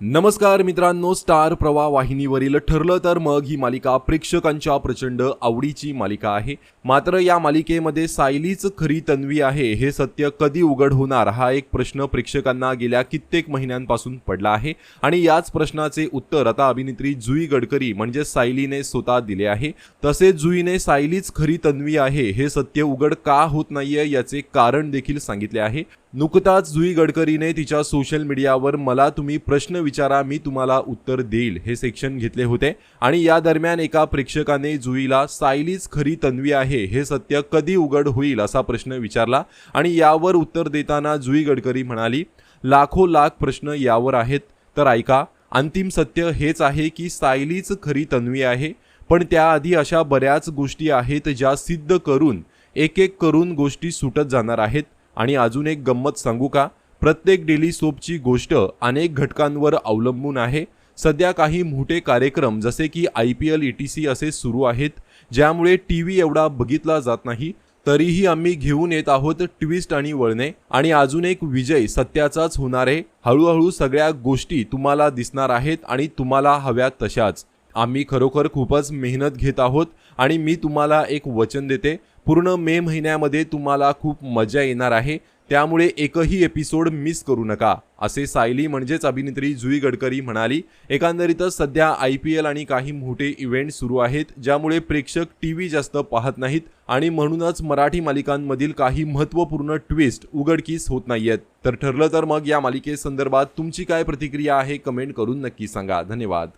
नमस्कार मित्रांनो स्टार प्रवाह वाहिनीवरील ठरलं तर मग ही मालिका प्रेक्षकांच्या प्रचंड आवडीची मालिका आहे. मात्र या मालिकेमध्ये सायलीच खरी तन्वी आहे हे सत्य कधी उघड होणार हा एक प्रश्न प्रेक्षकांना गेल्या कित्येक महिन्यांपासून पडला आहे. आणि याच प्रश्नाचे उत्तर आता अभिनेत्री जुई गडकरी म्हणजे सायलीने स्वतः दिले आहे. तसेच जुईने सायलीच खरी तन्वी आहे हे सत्य उघड का होत नाहीये याचे कारण देखील सांगितले आहे. नुकताच जुई गडकरीने तिच्या सोशल मीडियावर मला तुम्ही प्रश्न विचारा मी तुम्हाला उत्तर देईल हे सेक्शन घेतले होते. आणि या दरम्यान एका प्रेक्षकाने जुईला सायलीच खरी तन्वी आहे हे सत्य कधी उघड होईल? असा प्रश्न विचारला. आणि यावर उत्तर देताना जुई गडकरी म्हणाली लाखो लाख प्रश्न यावर आहेत तर ऐका अंतिम सत्य हेच आहे की सायलीच खरी तन्वी आहे. पण त्याआधी अशा बऱ्याच गोष्टी आहेत ज्या सिद्ध करून एक एक करून गोष्टी सुटत जाणार आहेत. आणि अजून एक गंमत सांगू का? प्रत्येक डेली सोपची गोष्ट अनेक घटकांवर अवलंबून आहे. सध्या काही मोठे कार्यक्रम जसे की I P L E T C असे सुरू आहेत ज्यामुळे टी व्ही एवढा बघितला जात नाही. तरीही आम्ही घेऊन येत आहोत ट्विस्ट आणि वळणे. आणि अजून एक विजय सत्याचाच होणार आहे. हळूहळू सगळ्या गोष्टी तुम्हाला दिसणार आहेत आणि तुम्हाला हव्या तशाच. आम्ही खरोखर खूपच मेहनत घेत आहोत आणि मी तुम्हाला एक वचन देते. पूर्ण मे महिन्यामध्ये तुम्हाला खूप मजा येणार आहे. त्यामुळे एकही एपिसोड मिस करू नका. असे सायली म्हणजेच अभिनेत्री जुई गडकरी म्हणाली एकंदरीतच सध्या आय पी एल आणि काही मोठे इव्हेंट सुरू आहेत ज्यामुळे प्रेक्षक टी व्ही जास्त पाहत नाहीत आणि म्हणूनच मराठी मालिकांमधील काही महत्त्वपूर्ण ट्विस्ट उघडकीस होत नाहीयेत. तर ठरलं तर मग या मालिकेसंदर्भात तुमची काय प्रतिक्रिया आहे कमेंट करून नक्की सांगा. धन्यवाद.